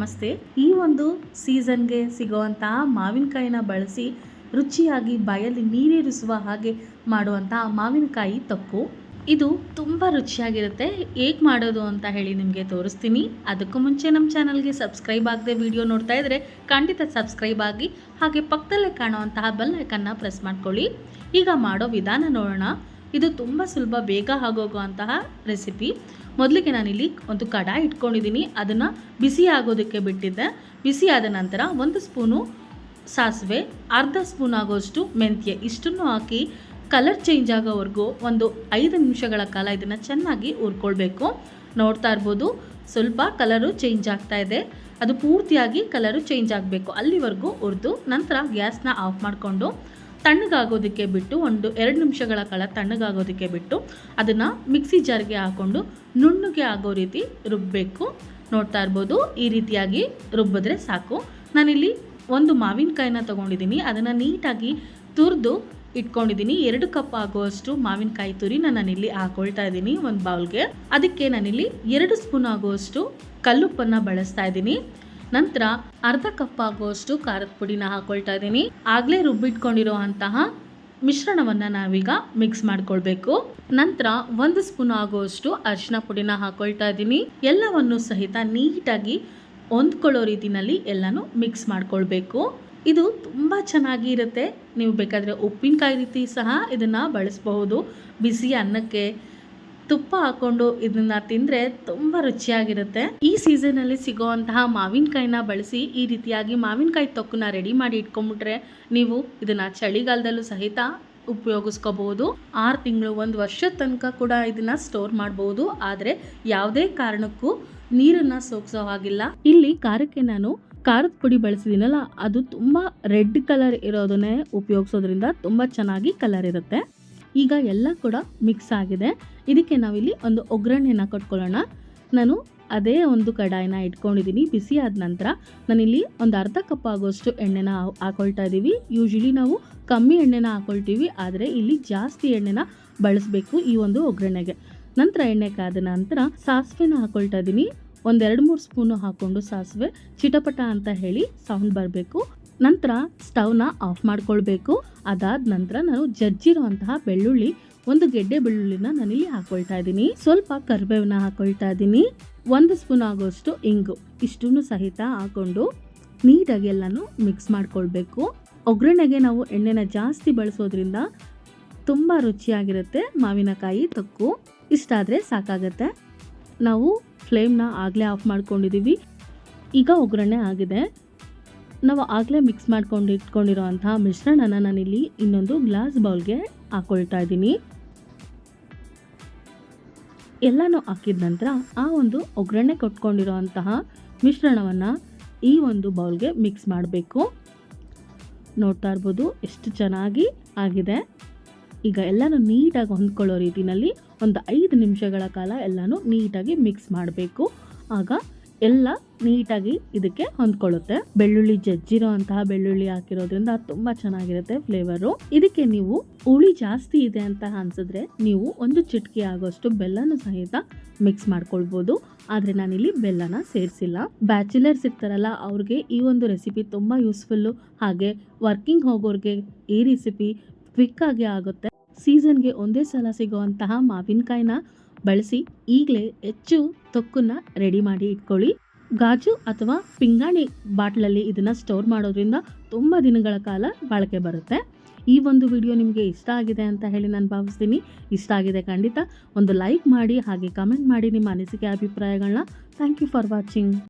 ನಮಸ್ತೆ. ಈ ಒಂದು ಸೀಸನ್ಗೆ ಸಿಗುವಂತಹ ಮಾವಿನಕಾಯಿನ ಬಳಸಿ ರುಚಿಯಾಗಿ ಬಾಯಲ್ಲಿ ನೀರೇರಿಸುವ ಹಾಗೆ ಮಾಡುವಂತಹ ಮಾವಿನಕಾಯಿ ತಪ್ಪು ಇದು ತುಂಬ ರುಚಿಯಾಗಿರುತ್ತೆ. ಹೇಗೆ ಮಾಡೋದು ಅಂತ ಹೇಳಿ ನಿಮಗೆ ತೋರಿಸ್ತೀನಿ. ಅದಕ್ಕೂ ಮುಂಚೆ ನಮ್ಮ ಚಾನಲ್ಗೆ ಸಬ್ಸ್ಕ್ರೈಬ್ ಆಗದೆ ವಿಡಿಯೋ ನೋಡ್ತಾ ಇದ್ದರೆ ಖಂಡಿತ ಸಬ್ಸ್ಕ್ರೈಬ್ ಆಗಿ ಹಾಗೆ ಪಕ್ಕದಲ್ಲೇ ಕಾಣುವಂತಹ ಬೆಲ್ ಐಕನ್ನ ಪ್ರೆಸ್ ಮಾಡ್ಕೊಳ್ಳಿ. ಈಗ ಮಾಡೋ ವಿಧಾನ ನೋಡೋಣ. ಇದು ತುಂಬ ಸುಲಭ, ಬೇಗ ಆಗೋಗುವಂತಹ ರೆಸಿಪಿ ಮೊದಲಿಗೆ ನಾನಿಲ್ಲಿ ಒಂದು ಕಡಾಯಿ ಇಟ್ಕೊಂಡಿದ್ದೀನಿ. ಅದನ್ನು ಬಿಸಿ ಆಗೋದಕ್ಕೆ ಬಿಟ್ಟಿದ್ದೆ. ಬಿಸಿ ಆದ ನಂತರ ಒಂದು ಸ್ಪೂನು ಸಾಸಿವೆ, ಅರ್ಧ ಸ್ಪೂನ್ ಆಗೋಷ್ಟು ಮೆಂತ್ಯೆ, ಇಷ್ಟನ್ನು ಹಾಕಿ ಕಲರ್ ಚೇಂಜ್ ಆಗೋವರೆಗೂ ಒಂದು ಐದು ನಿಮಿಷಗಳ ಕಾಲ ಇದನ್ನು ಚೆನ್ನಾಗಿ ಹುರ್ಕೊಳ್ಬೇಕು. ನೋಡ್ತಾ ಇರ್ಬೋದು, ಸ್ವಲ್ಪ ಕಲರು ಚೇಂಜ್ ಆಗ್ತಾ ಇದೆ. ಅದು ಪೂರ್ತಿಯಾಗಿ ಕಲರು ಚೇಂಜ್ ಆಗಬೇಕು. ಅಲ್ಲಿವರೆಗೂ ಹುರಿದು ನಂತರ ಗ್ಯಾಸ್ನ ಆಫ್ ಮಾಡಿಕೊಂಡು ತಣ್ಣಗಾಗೋದಕ್ಕೆ ಬಿಟ್ಟು ಒಂದು ಎರಡು ನಿಮಿಷಗಳ ಕಾಲ ತಣ್ಣಗಾಗೋದಕ್ಕೆ ಬಿಟ್ಟು ಅದನ್ನು ಮಿಕ್ಸಿ ಜಾರ್ಗೆ ಹಾಕ್ಕೊಂಡು ನುಣ್ಣಗೆ ಆಗೋ ರೀತಿ ರುಬ್ಬಬೇಕು ನೋಡ್ತಾ ಇರ್ಬೋದು, ಈ ರೀತಿಯಾಗಿ ರುಬ್ಬಿದ್ರೆ ಸಾಕು. ನಾನಿಲ್ಲಿ ಒಂದು ಮಾವಿನಕಾಯಿನ ತೊಗೊಂಡಿದ್ದೀನಿ. ಅದನ್ನು ನೀಟಾಗಿ ತುರಿದು ಇಟ್ಕೊಂಡಿದ್ದೀನಿ. ಎರಡು ಕಪ್ ಆಗುವಷ್ಟು ಮಾವಿನಕಾಯಿ ತುರಿನ ನಾನಿಲ್ಲಿ ಹಾಕೊಳ್ತಾ ಇದ್ದೀನಿ ಒಂದು ಬೌಲ್ಗೆ. ಅದಕ್ಕೆ ನಾನಿಲ್ಲಿ ಎರಡು ಸ್ಪೂನ್ ಆಗುವಷ್ಟು ಕಲ್ಲುಪ್ಪನ್ನು ಬಳಸ್ತಾ ಇದ್ದೀನಿ. ನಂತರ ಅರ್ಧ ಕಪ್ ಆಗುವಷ್ಟು ಖಾರದ ಪುಡಿನ ಹಾಕೊಳ್ತಾ ಇದ್ದೀನಿ. ಆಗಲೇ ರುಬ್ಬಿಟ್ಕೊಂಡಿರುವಂತಹ ಮಿಶ್ರಣವನ್ನು ನಾವೀಗ ಮಿಕ್ಸ್ ಮಾಡ್ಕೊಳ್ಬೇಕು. ನಂತರ ಒಂದು ಸ್ಪೂನ್ ಆಗುವಷ್ಟು ಅರಿಶಿನ ಪುಡಿನ ಹಾಕೊಳ್ತಾ ಇದ್ದೀನಿ. ಎಲ್ಲವನ್ನು ಸಹಿತ ನೀಟಾಗಿ ಹೊಂದ್ಕೊಳ್ಳೋ ರೀತಿನಲ್ಲಿ ಎಲ್ಲನೂ ಮಿಕ್ಸ್ ಮಾಡ್ಕೊಳ್ಬೇಕು. ಇದು ತುಂಬ ಚೆನ್ನಾಗಿ ಇರುತ್ತೆ. ನೀವು ಬೇಕಾದರೆ ಉಪ್ಪಿನಕಾಯಿ ರೀತಿ ಸಹ ಇದನ್ನು ಬಳಸಬಹುದು. ಬಿಸಿ ಅನ್ನಕ್ಕೆ ತುಪ್ಪ ಹಾಕೊಂಡು ಇದನ್ನ ತಿಂದ್ರೆ ತುಂಬಾ ರುಚಿಯಾಗಿರುತ್ತೆ. ಈ ಸೀಸನ್ ಅಲ್ಲಿ ಸಿಗೋವಂತಹ ಮಾವಿನಕಾಯಿನ ಬಳಸಿ ಈ ರೀತಿಯಾಗಿ ಮಾವಿನಕಾಯಿ ತೊಕ್ಕನ್ನ ರೆಡಿ ಮಾಡಿ ಇಟ್ಕೊಂಡ್ಬಿಟ್ರೆ ನೀವು ಇದನ್ನ ಚಳಿಗಾಲದಲ್ಲೂ ಸಹಿತ ಉಪಯೋಗಿಸ್ಕೋಬಹುದು. ಆರು ತಿಂಗಳು ಒಂದು ವರ್ಷದ ತನಕ ಕೂಡ ಇದನ್ನ ಸ್ಟೋರ್ ಮಾಡಬಹುದು ಆದರೆ ಯಾವುದೇ ಕಾರಣಕ್ಕೂ ನೀರನ್ನ ಸೋಕ್ಸೋ ಹಾಗಿಲ್ಲ. ಇಲ್ಲಿ ಖಾರಕ್ಕೆ ನಾನು ಖಾರದ ಪುಡಿ ಬಳಸಿದ್ದೀನಲ್ಲ ಅದು ತುಂಬಾ ರೆಡ್ ಕಲರ್ ಇರೋದನ್ನೇ ಉಪಯೋಗಿಸೋದ್ರಿಂದ ತುಂಬಾ ಚೆನ್ನಾಗಿ ಕಲರ್ ಇರುತ್ತೆ. ಈಗ ಎಲ್ಲ ಕೂಡ ಮಿಕ್ಸ್ ಆಗಿದೆ. ಇದಕ್ಕೆ ನಾವಿಲ್ಲಿ ಒಂದು ಒಗ್ಗರಣೆನ ಕೊಟ್ಕೊಳ್ಳೋಣ. ನಾನು ಅದೇ ಒಂದು ಕಡಾಯಿನ ಇಟ್ಕೊಂಡಿದ್ದೀನಿ ಬಿಸಿ ಆದ ನಂತರ ನಾನಿಲ್ಲಿ ಒಂದು ಅರ್ಧ ಕಪ್ ಆಗೋಷ್ಟು ಎಣ್ಣೆನ ಹಾಕೊಳ್ತಾ ಇದ್ದೀವಿ ಯೂಶ್ವಲಿ ನಾವು ಕಮ್ಮಿ ಎಣ್ಣೆನ ಹಾಕೊಳ್ತೀವಿ. ಆದರೆ ಇಲ್ಲಿ ಜಾಸ್ತಿ ಎಣ್ಣೆನ ಬಳಸಬೇಕು ಈ ಒಂದು ಒಗ್ಗರಣೆಗೆ. ನಂತರ ಎಣ್ಣೆ ಕಾದ ನಂತರ ಸಾಸಿವೆನ ಹಾಕೊಳ್ತಾ ಇದ್ದೀನಿ ಒಂದೆರಡು ಮೂರು ಸ್ಪೂನು ಹಾಕ್ಕೊಂಡು ಸಾಸಿವೆ. ಚಿಟಪಟ ಅಂತ ಹೇಳಿ ಸೌಂಡ್ ಬರಬೇಕು. ನಂತರ ಸ್ಟವ್ನ ಆಫ್ ಮಾಡ್ಕೊಳ್ಬೇಕು. ಅದಾದ ನಂತರ ನಾನು ಜಜ್ಜಿರುವಂತಹ ಬೆಳ್ಳುಳ್ಳಿ, ಒಂದು ಗೆಡ್ಡೆ ಬೆಳ್ಳುಳ್ಳಿನ ನಾನಿಲ್ಲಿ ಹಾಕೊಳ್ತಾ ಇದ್ದೀನಿ. ಸ್ವಲ್ಪ ಕರಿಬೇವನ್ನ ಹಾಕೊಳ್ತಾ ಇದ್ದೀನಿ. ಒಂದು ಸ್ಪೂನ್ ಆಗೋಷ್ಟು ಇಂಗು ಇಷ್ಟನ್ನು ಸಹಿತ ಹಾಕೊಂಡು ನೀಟಾಗಿ ಎಲ್ಲನೂ ಮಿಕ್ಸ್ ಮಾಡ್ಕೊಳ್ಬೇಕು. ಒಗ್ಗರಣೆಗೆ ನಾವು ಎಣ್ಣೆನ ಜಾಸ್ತಿ ಬಳಸೋದ್ರಿಂದ ತುಂಬ ರುಚಿಯಾಗಿರುತ್ತೆ ಮಾವಿನಕಾಯಿ ತೊಕ್ಕು. ಇಷ್ಟಾದರೆ ಸಾಕಾಗತ್ತೆ. ನಾವು ಫ್ಲೇಮ್ನ ಆಗಲೇ ಆಫ್ ಮಾಡ್ಕೊಂಡಿದ್ದೀವಿ. ಈಗ ಒಗ್ಗರಣೆ ಆಗಿದೆ. ನಾವು ಆಗಲೇ ಮಿಕ್ಸ್ ಮಾಡ್ಕೊಂಡು ಇಟ್ಕೊಂಡಿರೋವಂತಹ ಮಿಶ್ರಣನ ನಾನಿಲ್ಲಿ ಇನ್ನೊಂದು ಗ್ಲಾಸ್ ಬೌಲ್ಗೆ ಹಾಕ್ಕೊಳ್ತಾ ಇದ್ದೀನಿ. ಎಲ್ಲನೂ ಹಾಕಿದ ನಂತರ ಆ ಒಂದು ಒಗ್ಗರಣೆ ಕೊಟ್ಕೊಂಡಿರೋವಂತಹ ಮಿಶ್ರಣವನ್ನು ಈ ಒಂದು ಬೌಲ್ಗೆ ಮಿಕ್ಸ್ ಮಾಡಬೇಕು. ನೋಡ್ತಾ ಇರ್ಬೋದು ಎಷ್ಟು ಚೆನ್ನಾಗಿ ಆಗಿದೆ. ಈಗ ಎಲ್ಲನೂ ನೀಟಾಗಿ ಹೊಂದ್ಕೊಳ್ಳೋ ರೀತಿಯಲ್ಲಿ ಒಂದು ಐದು ನಿಮಿಷಗಳ ಕಾಲ ಎಲ್ಲನೂ ನೀಟಾಗಿ ಮಿಕ್ಸ್ ಮಾಡಬೇಕು. ಆಗ ಎಲ್ಲ ನೀಟಾಗಿ ಇದಕ್ಕೆ ಹೊಂದ್ಕೊಳ್ಳುತ್ತೆ. ಬೆಳ್ಳುಳ್ಳಿ ಜಜ್ಜಿರೋ ಅಂತಹ ಬೆಳ್ಳುಳ್ಳಿ ಹಾಕಿರೋದ್ರಿಂದ ತುಂಬಾ ಚೆನ್ನಾಗಿರುತ್ತೆ ಫ್ಲೇವರು ಇದಕ್ಕೆ ನೀವು ಹುಳಿ ಜಾಸ್ತಿ ಇದೆ ಅಂತ ಅನ್ಸಿದ್ರೆ ನೀವು ಒಂದು ಚಿಟಿಕೆ ಆಗೋಷ್ಟು ಬೆಲ್ಲನೂ ಸಹಿತ ಮಿಕ್ಸ್ ಮಾಡ್ಕೊಳ್ಬೋದು. ಆದರೆ ನಾನಿಲ್ಲಿ ಬೆಲ್ಲನ ಸೇರಿಸಿಲ್ಲ. ಬ್ಯಾಚುಲರ್ಸ್ ಇರ್ತಾರಲ್ಲ ಅವ್ರಿಗೆ ಈ ಒಂದು ರೆಸಿಪಿ ತುಂಬ ಯೂಸ್ಫುಲ್ಲು ಹಾಗೆ ವರ್ಕಿಂಗ್ ಹೋಗೋರಿಗೆ ಈ ರೆಸಿಪಿ ಕ್ವಿಕ್ ಆಗಿ ಆಗುತ್ತೆ. ಸೀಸನ್ಗೆ ಒಂದೇ ಸಲ ಸಿಗುವಂತಹ ಮಾವಿನಕಾಯಿನ ಬಳಸಿ ಈಗಲೇ ಹೆಚ್ಚು ತೊಕ್ಕನ್ನ ರೆಡಿ ಮಾಡಿ ಇಟ್ಕೊಳ್ಳಿ. ಗಾಜು ಅಥವಾ ಪಿಂಗಾಣಿ ಬಾಟ್ಲಲ್ಲಿ ಇದನ್ನು ಸ್ಟೋರ್ ಮಾಡೋದ್ರಿಂದ ತುಂಬ ದಿನಗಳ ಕಾಲ ಬಾಳಿಕೆ ಬರುತ್ತೆ. ಈ ಒಂದು ವಿಡಿಯೋ ನಿಮಗೆ ಇಷ್ಟ ಆಗಿದೆ ಅಂತ ಹೇಳಿ ನಾನು ಭಾವಿಸ್ತೀನಿ. ಇಷ್ಟ ಆಗಿದೆ ಖಂಡಿತ. ಒಂದು ಲೈಕ್ ಮಾಡಿ ಹಾಗೆ ಕಮೆಂಟ್ ಮಾಡಿ ನಿಮ್ಮ ಅನಿಸಿಕೆ ಅಭಿಪ್ರಾಯಗಳನ್ನ ಥ್ಯಾಂಕ್ ಯು ಫಾರ್ ವಾಚಿಂಗ್